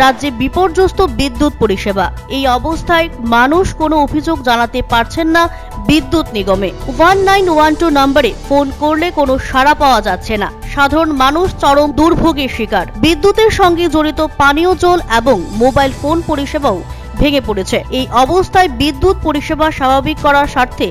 রাজ্যে বিপর্যস্ত বিদ্যুৎ পরিষেবা। এই অবস্থায় মানুষ কোনো অভিযোগ জানাতে পারছেন না বিদ্যুৎ নিগমে। ওয়ান নাইন ওয়ান টু নম্বরে ফোন করলে কোনো সাড়া পাওয়া যাচ্ছে না। সাধারণ মানুষ চরম দুর্ভোগের শিকার। বিদ্যুতের সঙ্গে জড়িত পানীয় জল এবং মোবাইল ফোন পরিষেবাও ভেঙে পড়েছে। এই অবস্থায় বিদ্যুৎ পরিষেবা স্বাভাবিক করার স্বার্থে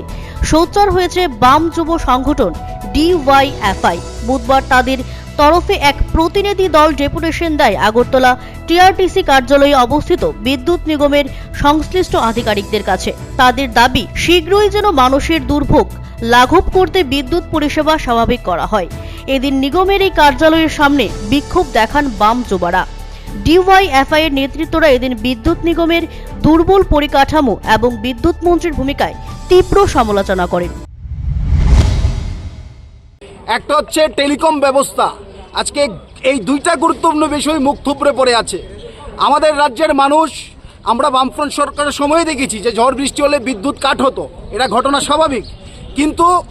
সোচ্চার হয়েছে বাম যুব সংগঠন ডিওয়াইএফআই। বুধবার তাদের তরফে এক প্রতিনিধি দল ডেপুটেশন দেয় আগরতলা টিআরটিসি কার্যালয়ে অবস্থিত বিদ্যুৎ নিগমের সংশ্লিষ্ট আধিকারিকদের কাছে। তাদের দাবি, শীঘ্রই যেন মানুষের দুর্ভোগ লাঘব করতে বিদ্যুৎ পরিষেবা স্বাভাবিক করা হয়। এদিন নিগমের এই কার্যালয়ের সামনে বিক্ষোভ দেখান বাম যুবারা। ডিওয়াইএফআই এর নেতৃত্বরা এদিন বিদ্যুৎ নিগমের দুর্বল পরিকাঠামো এবং বিদ্যুৎ মন্ত্রীর ভূমিকায় তীব্র সমালোচনা করেন। একটা হচ্ছে টেলিকম ব্যবস্থা। আজকে এই দুইটা গুরুত্বপূর্ণ বিষয় মুখ থুবড়ে পড়ে আছে। আমাদের রাজ্যের মানুষ, আমরা বামফ্রন্ট সরকারের সময় দেখেছি যে ঝড় বৃষ্টি হলে বিদ্যুৎ কাট হতো। এটা ঘটনা স্বাভাবিক। কিন্তু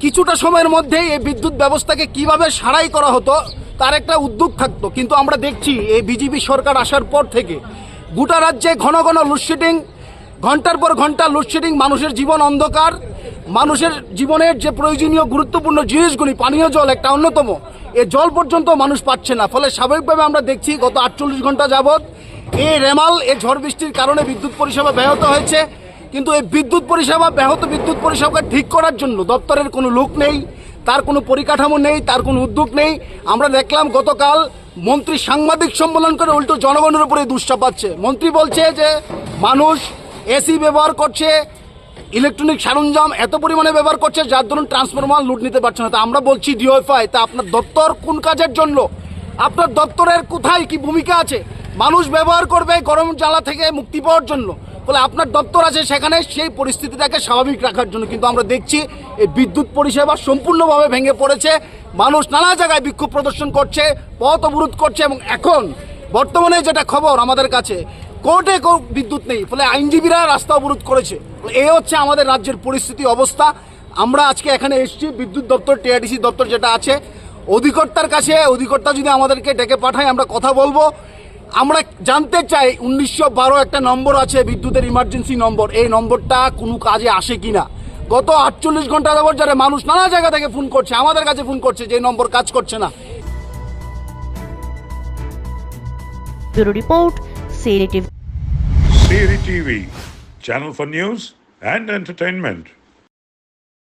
কিছুটা সময়ের মধ্যেই এই বিদ্যুৎ ব্যবস্থাকে কীভাবে সারাই করা হতো, তার একটা উদ্যোগ থাকতো। কিন্তু আমরা দেখছি এই বিজেপি সরকার আসার পর থেকে গোটা রাজ্যে ঘন ঘন লোডশেডিং ঘণ্টার পর ঘণ্টা লোডশেডিং মানুষের জীবন অন্ধকার। মানুষের জীবনের যে প্রয়োজনীয় গুরুত্বপূর্ণ জিনিসগুলি, পানীয় জল একটা অন্যতম। এ জল পর্যন্ত মানুষ পাচ্ছে না। ফলে স্বাভাবিকভাবে আমরা দেখছি গত আটচল্লিশ ঘণ্টা যাবৎ এই রেমাল এই ঝড় বৃষ্টির কারণে বিদ্যুৎ পরিষেবা ব্যাহত হয়েছে। কিন্তু এই বিদ্যুৎ পরিষেবা, ব্যাহত বিদ্যুৎ পরিষেবাকে ঠিক করার জন্য দপ্তরের কোনো লোক নেই, তার কোনো পরিকাঠামো নেই, তার কোনো উদ্যোগ নেই। আমরা দেখলাম গতকাল মন্ত্রী সাংবাদিক সম্মেলন করে উল্টো জনগণের উপরে দুশ্চাপাচ্ছে মন্ত্রী বলছে যে, মানুষ এসি ব্যবহার করছে ইলেকট্রনিক সরঞ্জাম এত পরিমাণে ব্যবহার করছে যার ধরুন ট্রান্সফরমার লুট নিতে পারছে না। তা আমরা বলছি ডিওএফআই তা আপনার দপ্তর কোন কাজের জন্য? আপনার দপ্তরের কোথায় কি ভূমিকা আছে? মানুষ ব্যবহার করবে গরম জ্বালা থেকে মুক্তি পাওয়ার জন্য। ফলে আপনার দপ্তর আছে সেখানে, সেই পরিস্থিতিটাকে স্বাভাবিক রাখার জন্য। কিন্তু আমরা দেখছি, এই বিদ্যুৎ পরিষেবা সম্পূর্ণভাবে ভেঙে পড়েছে। মানুষ নানা জায়গায় বিক্ষোভ প্রদর্শন করছে, পথ অবরোধ করছে এবং এখন বর্তমানে যেটা খবর আমাদের কাছে কোর্টে বিদ্যুৎ নেই। ফলে আইনজীবীরা রাস্তা অবরোধ করেছে। এ হচ্ছে আমাদের রাজ্যের পরিস্থিতি অবস্থা। আমরা আজকে এখানে এসেছি। বিদ্যুৎ দপ্তর, টিআরডিসি দপ্তর যেটা আছে, অধিকর্তার কাছে, অধিকর্তা যদি আমাদেরকে ডেকে পাঠায়, আমরা কথা বলব। আমরা জানতে চাই, উনিশশো বারো একটা নম্বর আছে, বিদ্যুতের ইমার্জেন্সি নম্বর। এই নম্বরটা কোনো কাজে আসে কিনা? গত আটচল্লিশ ঘণ্টা যাবত যারা মানুষ নানা জায়গা থেকে ফোন করছে, আমাদের কাছে ফোন করছে যে নম্বর কাজ করছে না। Report CDTV. CDTV, channel for news and entertainment.